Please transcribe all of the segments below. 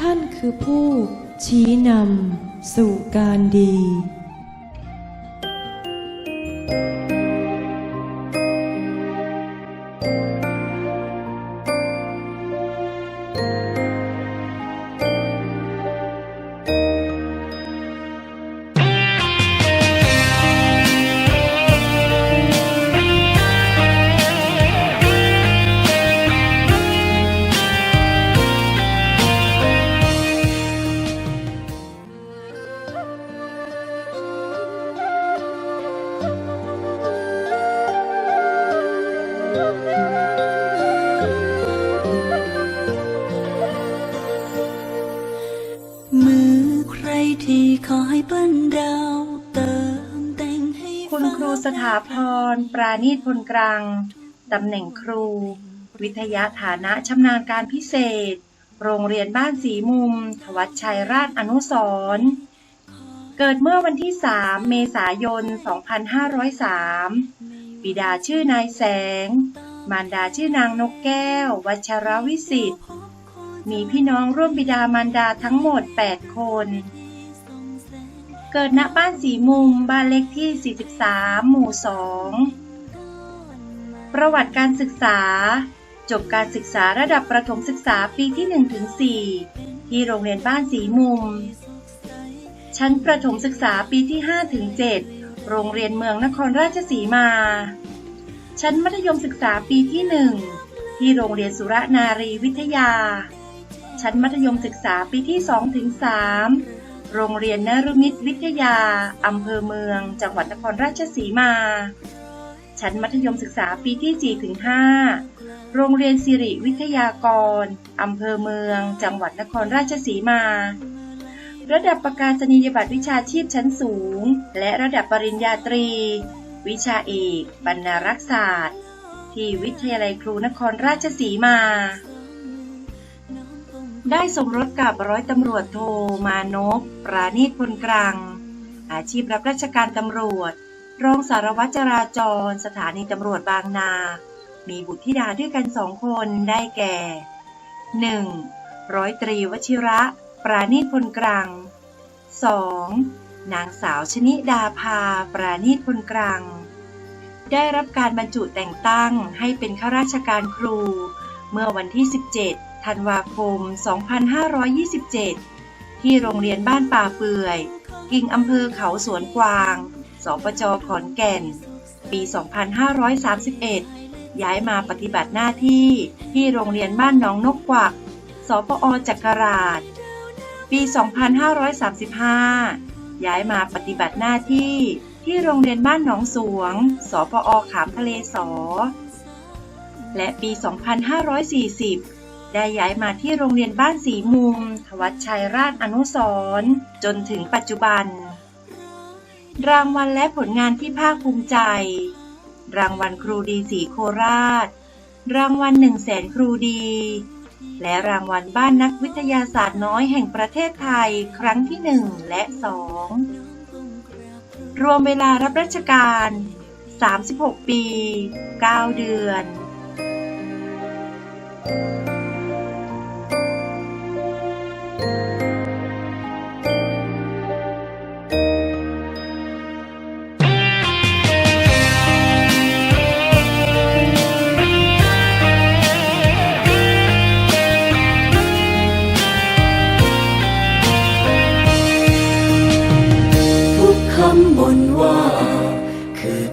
ท่านคือผู้ชี้นำสู่การดี ใครที่คอยปั้นดาวเติมแต่งให้คุณครูสถาพร ปราณีตพลกลางตำแหน่งครู วิทยาฐานะชำนาญการพิเศษ โรงเรียนบ้านสีมุม ทวัชชัยราชอนุสรเกิดเมื่อวันที่ 3 เมษายน 2503 บิดาชื่อนายแสง มารดาชื่อนางนกแก้ว วัชรวิสิทธิ์มีพี่น้องร่วมบิดามารดาทั้งหมด 8 คน เกิดณบ้านสีมุมบ้านเลขที่ 43 หมู่ 2 ประวัติการศึกษา จบการศึกษาระดับประถมศึกษาปีที่1ถึง4ที่โรงเรียนบ้านสีมุม ชั้นประถมศึกษาปีที่5ถึง7โรงเรียนเมืองนครราชสีมา ชั้นมัธยมศึกษาปีที่ 1 ที่โรงเรียนสุรนารีวิทยา ชั้นมัธยมศึกษาปีที่2ถึง3 โรงเรียนนรุมิตรวิทยา อำเภอเมือง จังหวัดนครราชสีมา ชั้นมัธยมศึกษาปีที่4ถึง5โรงเรียนสิริวิทยากร อำเภอเมือง จังหวัดนครราชสีมา ระดับประกาศนียบัตรวิชาชีพชั้นสูง และระดับปริญญาตรี วิชาเอก บรรณารักษศาสตร์ ที่วิทยาลัยครูนครราชสีมา ได้สมรสกับร้อยตำรวจโทมานพปราณีตพลกลาง อาชีพรับราชการตำรวจ รองสารวัตรจราจร สถานีตำรวจบางนา มีบุตรธิดาด้วยกันสองคนได้แก่ 1. ร้อยตรีวชิระ ปราณีตพลกลาง 2. นางสาวชนิดาภา ปราณีตพลกลาง ได้รับการบรรจุแต่งตั้งให้เป็นข้าราชการครู เมื่อวันที่ 17 ธันวาคม 2527 ที่โรงเรียนบ้านป่าเปื่อย กิ่งอำเภอเขาสวนกวาง สปจขอนแก่น ปี 2531 ย้ายมาปฏิบัติหน้าที่ที่โรงเรียนบ้านหนองนกกวัก สปอจักราช ปี 2535 ย้ายมาปฏิบัติหน้าที่ที่โรงเรียนบ้านหนองสวง สปอขามทะเลสอ และปี 2540 ได้ย้ายมาที่โรงเรียนบ้านสีมุม ทวัชชัยราชอนุสร์จนถึงปัจจุบัน รางวัลและผลงานที่ภาคภูมิใจ รางวัลครูดีสีโคราช รางวัลหนึ่งแสนครูดี และรางวัลบ้านนักวิทยาศาสตร์น้อยแห่งประเทศไทยครั้งที่หนึ่งและสองรวมเวลารับราชการ 36 ปี 9 เดือน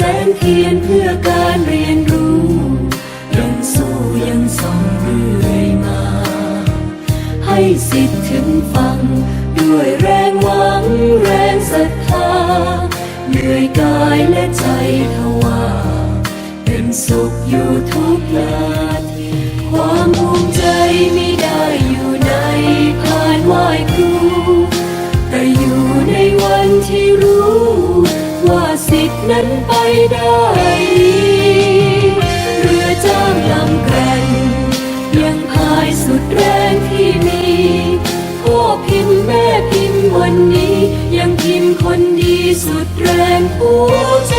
แสงเทียนเพื่อการเรียนรู้ ยังสู้ยังส่องเรื่อยมา ให้สิทธิ์ถึงฟัง ด้วยแรงหวังแรงศรัทธา เหนื่อยกายและใจทว่า เป็นสุขอยู่ทุกนาทีความภูมิใจไม่ได้อยู่ในพานไหว้ครู แต่อยู่ในวันที่รู้ สิทธิ์นั้นไปได้ดีเรือจ้างลำแกร่งยังพายสุดแรงที่มีพ่อพิมพ์แม่พิมพ์วันนี้ ยังพิมพ์คนดีสุดแรงหัวใจ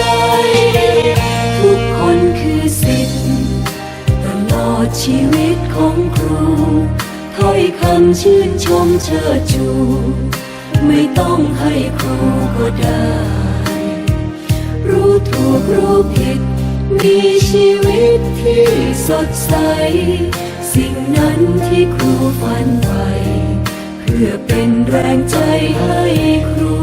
ทุกคนคือสิทธิ์ตลอดชีวิตของครูถ้อยคำชื่นชมเชิดชู ไม่ต้องให้ครูก็ได้ รู้ถูกรู้ผิด มีชีวิตที่สดใส สิ่งนั้นที่ครูฝันไปเพื่อเป็นแรงใจให้ครู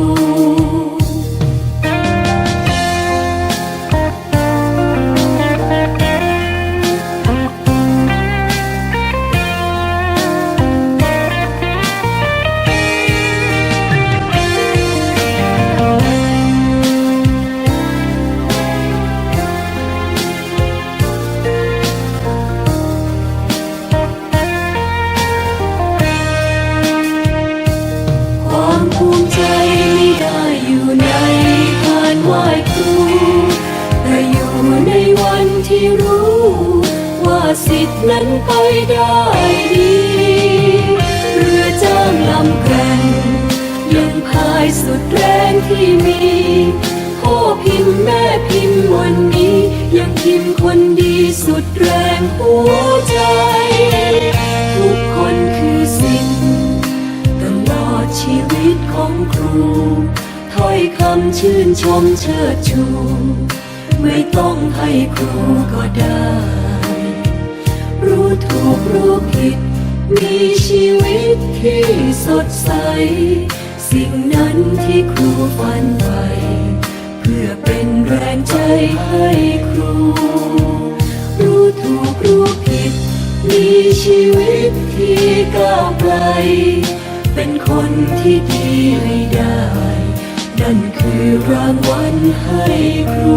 นั้นไปได้ดี เรือจ้างลำแกร่งยังพายสุดแรงที่มีพ่อพิมพ์แม่พิมพ์วันนี้ ยังพิมพ์คนดีสุดแรงหัวใจ ทุกคนคือสิทธิ์ตลอดชีวิตของครูถ้อยคำชื่นชมเชิดชู ไม่ต้องให้ครูก็ได้ รู้ผิด มีชีวิตที่สดใส สิ่งนั้นที่ครูฝันไปเพื่อเป็นแรงใจให้ครู รู้ถูกรู้ผิด มีชีวิตที่ก้าวไกล เป็นคนที่ดีให้ได้ นั่นคือรางวัลให้ครู